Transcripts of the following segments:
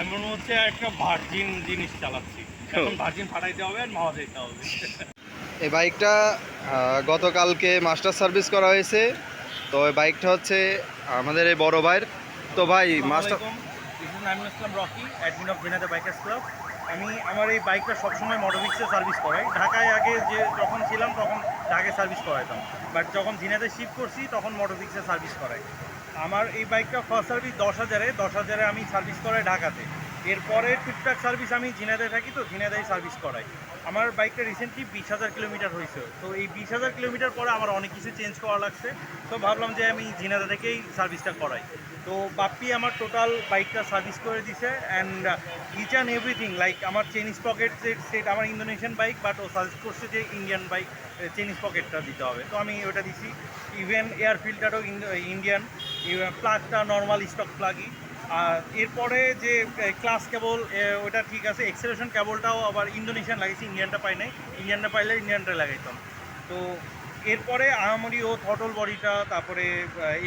এমন হচ্ছে একটা ভার্জিন জিনিস চালাচ্ছি। এখন ভার্জিন ফাটাইতে হবে আর মাওয়া দিতে হবে। এই বাইকটা গতকালকে মাস্টার সার্ভিস করা হয়েছে। তো এই বাইকটা হচ্ছে আমাদের এই বড় ভাইয়ের। তো ভাই মাস্টার ইজ Islam Rocky admin of বিনাদা bikers club আমি আমার এই বাইকটা সবসময় মোটরভিক্সে সার্ভিস করাই। ঢাকায় আগে যে যখন ছিলাম তখন ঢাকায় সার্ভিস করাইতাম। বাট যখন ঝিনাতে শিফট করছি তখন মোটরভিক্সে সার্ভিস করাই। আমার এই বাইকটা ফার্স্ট সার্ভিস দশ হাজারে দশ হাজারে আমি সার্ভিস করাই ঢাকাতে। এরপরে টুকটাক সার্ভিস আমি ঝিনাদায় থাকি তো ঝিনাদায় সার্ভিস করাই। আমার বাইকটা রিসেন্টলি বিশ হাজার কিলোমিটার হয়েছে। তো এই বিশ হাজার কিলোমিটার পরে আমার অনেক কিছু চেঞ্জ করা লাগছে। তো ভাবলাম যে আমি ঝিনাদা থেকেই সার্ভিসটা করাই। তো বাপ্পি আমার টোটাল বাইকটা সার্ভিস করে দিছে and each and everything like আমার চেনিস পকেট সেট আমার ইন্দোনেশিয়ান বাইক বাট ও সাজেস্ট করছে যে ইন্ডিয়ান বাইক চেনিস পকেটটা দিতে হবে। তো আমি ওটা দিছি। ইভেন এয়ার ফিল্টারও ইন্ডিয়ান প্লাগটা নর্মাল স্টক প্লাগই আর এরপরে যে ক্লাস কেবল ওটা ঠিক আছে এক্সেলেশন কেবলটাও আবার ইন্দোনেশিয়ান লাগিয়েছি ইন্ডিয়ানটা পাই নাই। ইন্ডিয়ানটা পাইলে ইন্ডিয়ানটা লাগাইতাম। তো এরপরে আহামরি ও থটল বডিটা, তারপরে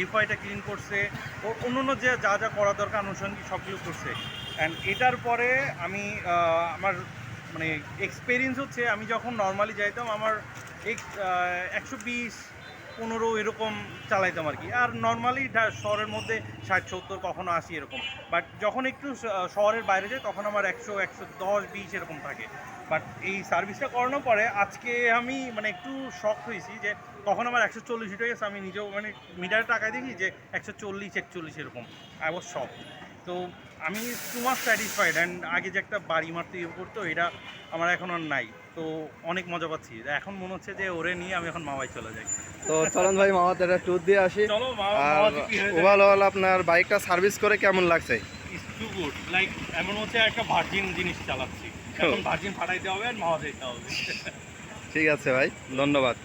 ইউফাইটা ক্লিন করছে। ও অন্য অন্য যে, যা যা করা দরকার আনুষঙ্গিক সবগুলো করছে। অ্যান্ড এটার পরে আমি আমার মানে এক্সপিরিয়েন্স হচ্ছে, আমি যখন নর্মালি যাইতাম, আমার একশো বিশ পনেরো এরকম চালাইতাম আর কি। আর নর্মালি শহরের মধ্যে ষাট, সত্তর, কখনো আশি এরকম। বাট যখন একটু শহরের বাইরে যাই, তখন আমার একশো একশো দশ, বিশ এরকম থাকে। বাট এই সার্ভিসটা করানোর পরে আজকে আমি মানে একটু শখ হয়েছি যে কখন আমার একশো চল্লিশ উঠে গেছে। আমি নিজেও মানে মিটারে টাকায় দেখি যে, একশো চল্লিশ, একচল্লিশ এরকম। আই ওয়াজ শখ তো আমি টু মাস স্যাটিসফাইড অ্যান্ড আগে যে একটা বাড়ি মারতে ইয়ে করতো এটা আমার এখন আর নাই। তো অনেক মজা পাচ্ছি। এখন মনে হচ্ছে যে ওরে নিয়ে আমি এখন মামাই চলে যাই। তো চলন ভাই মামাতে একটা ট্যুর দিয়ে আসি। মামা আর মামা ওভারঅল আপনার বাইকটা সার্ভিস করে কেমন লাগছে? টু গুড লাইক এমন হচ্ছে একটা ভার্জিন জিনিস চালাচ্ছি। এখন ভার্জিন ফাটাইতে হবে আর মাওয়া দিতে হবে। ঠিক আছে ভাই ধন্যবাদ।